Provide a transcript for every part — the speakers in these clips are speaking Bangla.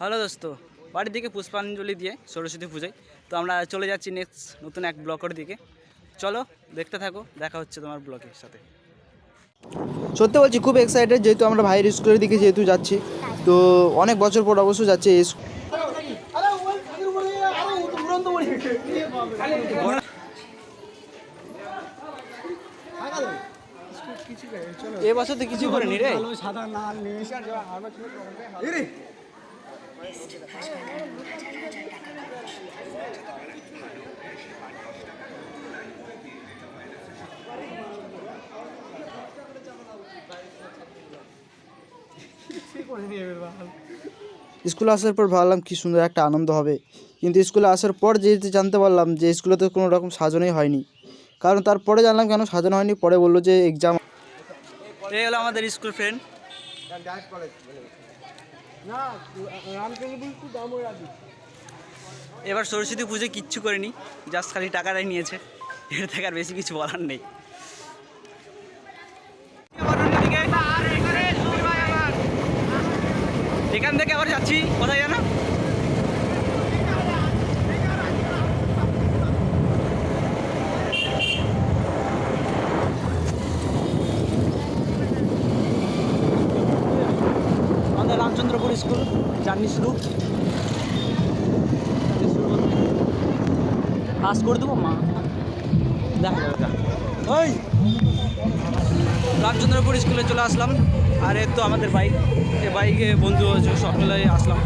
হ্যালো দোস্ত বাড়ির দিকে পুষ্পাঞ্জলি দিয়ে সরস্বতী পুজোয়। তো আমরা চলে যাচ্ছি নেক্সট নতুন এক ব্লকের দিকে। চলো দেখতে থাকো দেখা হচ্ছে তোমার ব্লকের সাথে। সত্যি বলছি খুব এক্সাইটেড যেহেতু আমরা ভাইয়ের স্কুলের দিকে যেহেতু যাচ্ছি। তো অনেক বছর পর অবশ্য যাচ্ছে এই এ বছর তো কিছু করেনি রে। স্কুলে আসার পর ভাবলাম কি সুন্দর একটা আনন্দ হবে। কিন্তু স্কুলে আসার পর যেহেতু জানতে পারলাম যে স্কুলে তো কোনো রকম সাজানোই হয়নি। কারণ তারপরে জানলাম কেন সাজানো হয়নি, পরে বলল যে এক্সাম এই হলো আমাদের স্কুল ফ্রেন্ড এবার সরস্বতী পুজো কিচ্ছু করেনি জাস্ট খালি টাকাটাই নিয়েছে, এর থেকে আর বেশি কিছু বলার নেই। এখান থেকে আবার যাচ্ছি, কোথায় জানো আমাদের রামচন্দ্রপুর স্কুল পাস করে দেবো, মা। ওই রামচন্দ্রপুর স্কুলে চলে আসলাম। আর এর তো আমাদের বাইক এই বাইকে বন্ধু হয়েছে সব মিলাই আসলাম।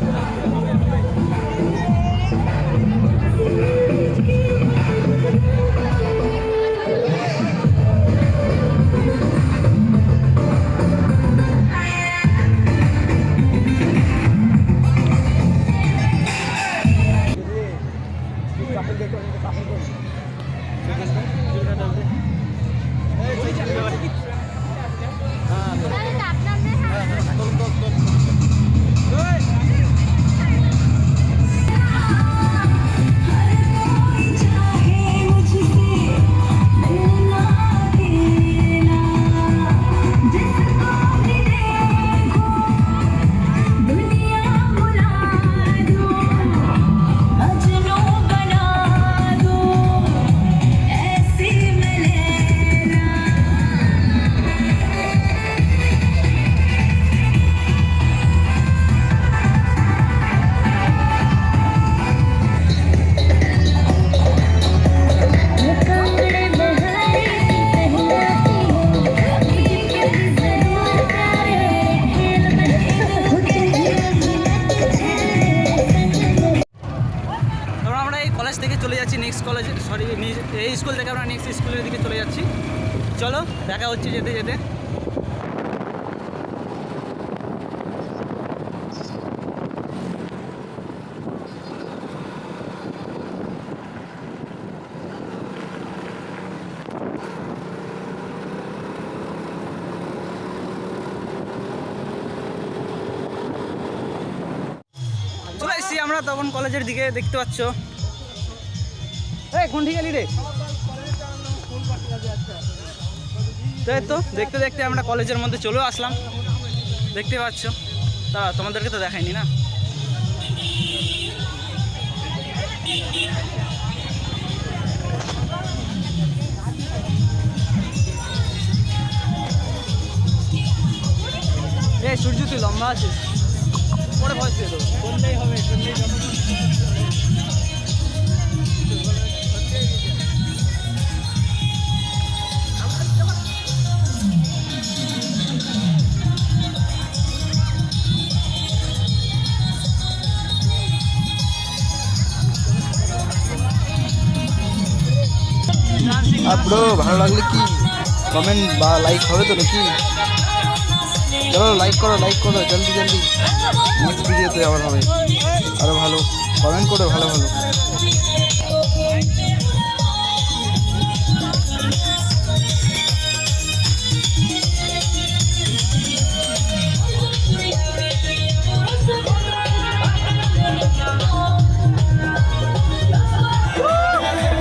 চলে যাচ্ছি নেক্সট কলেজ সরি এই স্কুল থেকে আমরা নেক্সট স্কুলের দিকে চলে যাচ্ছি। চলো, দেখা হচ্ছে যেতে যেতে। আমরা তখন কলেজের দিকে, দেখতে পাচ্ছ। রে? তো এই তো, দেখতে দেখতে আমরা কলেজের মধ্যে চলেও আসলাম। দেখতে পাচ্ছ। তা, তোমাদেরকে তো দেখাইনি না? এই, সূর্য তুই লম্বা আছিস। পরে ভয় দিয়ে দেবো হবে ব্রো ভালো লাগলে কি? কমেন্ট বা লাইক হবে তো নাকি? চলো লাইক করো লাইক করো, জলদি জলদি। নেক্সট ভিডিওতে আবার হবে। আরও ভালো। কমেন্ট করো, ভালো ভালো।